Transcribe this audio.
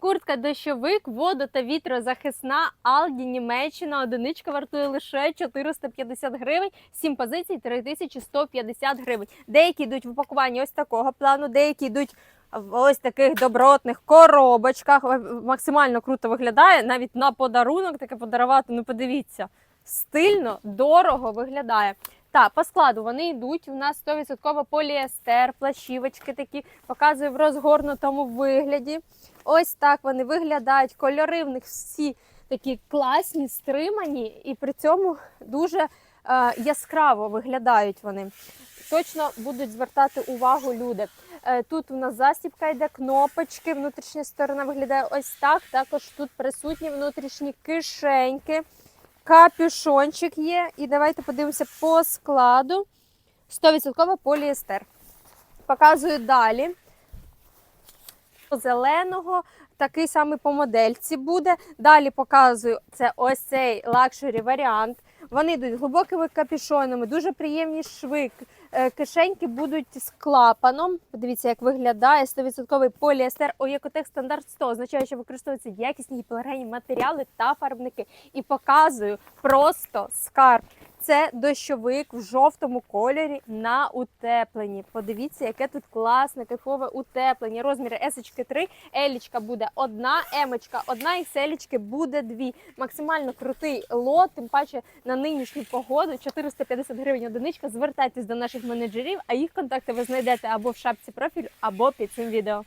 Куртка дощовик, водо та вітрозахисна Алді Німеччина. Одиничка вартує лише 450 гривень, 7 позицій 3150 гривень. Деякі йдуть в упакуванні ось такого плану, деякі йдуть в ось таких добротних коробочках. Е, Максимально круто виглядає. Навіть на подарунок таке подарувати. Ну подивіться, стильно, дорого виглядає. Так, по складу вони йдуть. У нас 100% поліестер, плащівочки такі, показую в розгорнутому вигляді. Ось так вони виглядають. Кольори в них всі такі класні, стримані, і при цьому дуже е, яскраво виглядають вони. Точно будуть звертати увагу люди. Е, Тут у нас застібка йде, кнопочки, внутрішня сторона виглядає ось так. Також тут присутні внутрішні кишеньки, капюшончик є. І давайте подивимося по складу. 100% поліестер. Показую далі. Зеленого, такий самий по модельці буде. Далі показую це ось цей лакшері варіант. Вони йдуть глибокими капюшонами, дуже приємні шви. Е, Кишеньки будуть з клапаном. Подивіться, як виглядає 100% поліестер. Оєкотех стандарт 100 означає, що використовуються якісні гіпоалергенні матеріали та фарбники. І показую просто скарб. Це дощовик в жовтому кольорі на утепленні. Подивіться, яке тут класне, кайфове утеплення. Розміри есочки 3, елічка буде одна, емочка одна, і селічки буде дві. Максимально крутий лот, тим паче на нинішню погоду 450 гривень одиничка. Звертайтесь до наших менеджерів, а їх контакти ви знайдете або в шапці профілю, або під цим відео.